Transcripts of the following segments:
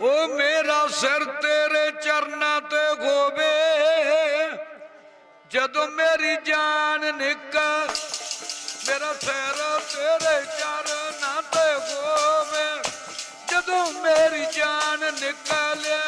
ਉਹ ਮੇਰਾ ਸਿਰ ਤੇਰੇ ਚਰਨਾਂ ਤੇ ਹੋਵੇ ਜਦੋਂ ਮੇਰੀ ਜਾਨ ਨਿਕਲ ਮੇਰਾ ਸਿਰ ਤੇਰੇ ਚਰਨਾਂ ਤੇ ਹੋਵੇ ਜਦੋਂ ਮੇਰੀ ਜਾਨ ਨਿਕਲਿਆ।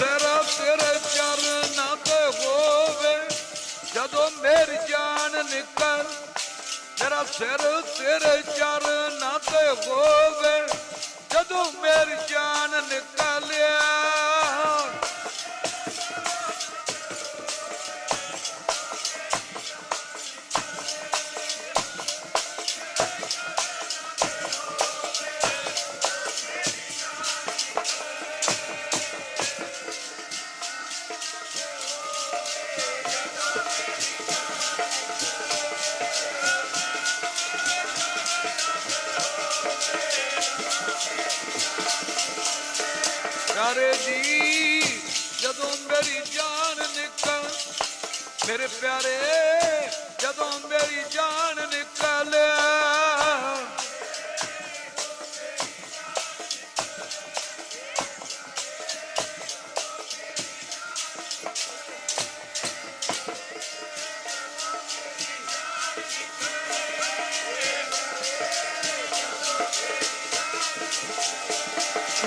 ਮੇਰਾ ਸਿਰ ਤੇਰੇ ਚਰਨਾਂ ਤੇ ਹੋਵੇ। ਜਦੋਂ ਮੇਰੀ ਜਾਨ ਨਿਕਲ ਮੇਰਾ ਸਿਰ ਤੇਰੇ ਚਰਨਾਂ ਤੇ ਹੋਵੇ ਪਿਆਰੇ ਜੀ ਜਦੋਂ ਮੇਰੀ ਜਾਨ ਨਿਕਲ ਮੇਰੇ ਪਿਆਰੇ ਜਦੋਂ ਮੇਰੀ ਜਾਨ ਨਿਕਲ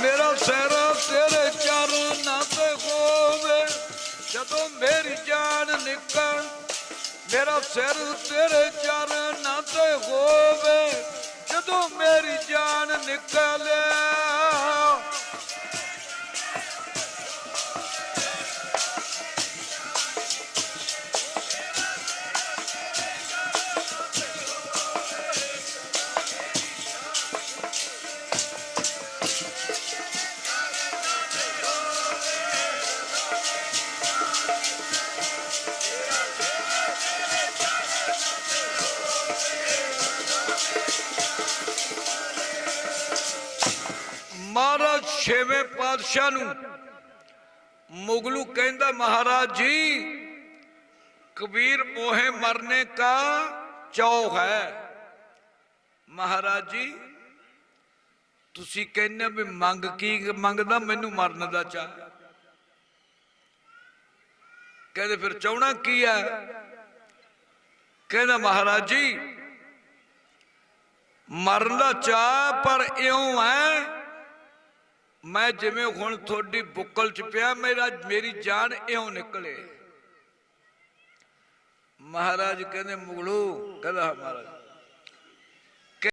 ਮੇਰਾ ਸਿਰ ਤੇਰੇ ਚਰਨਾਂ ਤੇ ਹੋਵੇ। ਜਦੋਂ ਮੇਰੀ ਜਾਨ ਨਿਕਲ, ਮੇਰਾ ਸਿਰ ਤੇਰੇ ਚਰਨਾਂ ਤੇ ਹੋਵੇ। ਜਦੋਂ ਮੇਰੀ ਜਾਨ ਨਿਕਲੇ ਮਹਾਰਾਜ ਛੇਵੇਂ ਪਾਤਸ਼ਾਹ ਨੂੰ ਮੁਗਲੂ ਕਹਿੰਦਾ, ਮਹਾਰਾਜ ਜੀ, ਕਬੀਰ ਮੋਹੇ ਮਰਨੇ ਕਾ ਚੌ ਹੈ। ਮਹਾਰਾਜ ਜੀ ਤੁਸੀਂ ਕਹਿੰਦੇ ਵੀ ਮੰਗ ਕੀ, ਮੰਗਦਾ ਮੈਨੂੰ ਮਰਨ ਦਾ ਚਾਹ। ਕਹਿੰਦੇ ਫਿਰ ਚਾਹਣਾ ਕੀ ਹੈ? ਕਹਿੰਦਾ ਮਹਾਰਾਜ ਜੀ, ਮਰਨ ਦਾ ਚਾਹ ਪਰ ਇਉਂ ਹੈ, ਮੈਂ ਜਿਵੇਂ ਹੁਣ ਤੁਹਾਡੀ ਬੁੱਕਲ ਚ ਪਿਆ, ਮੇਰਾ, ਮੇਰੀ ਜਾਨ ਇਉਂ ਨਿਕਲੇ। ਮਹਾਰਾਜ ਕਹਿੰਦੇ ਮੁਗਲੂ, ਕਹਿੰਦਾ ਮਹਾਰਾਜ।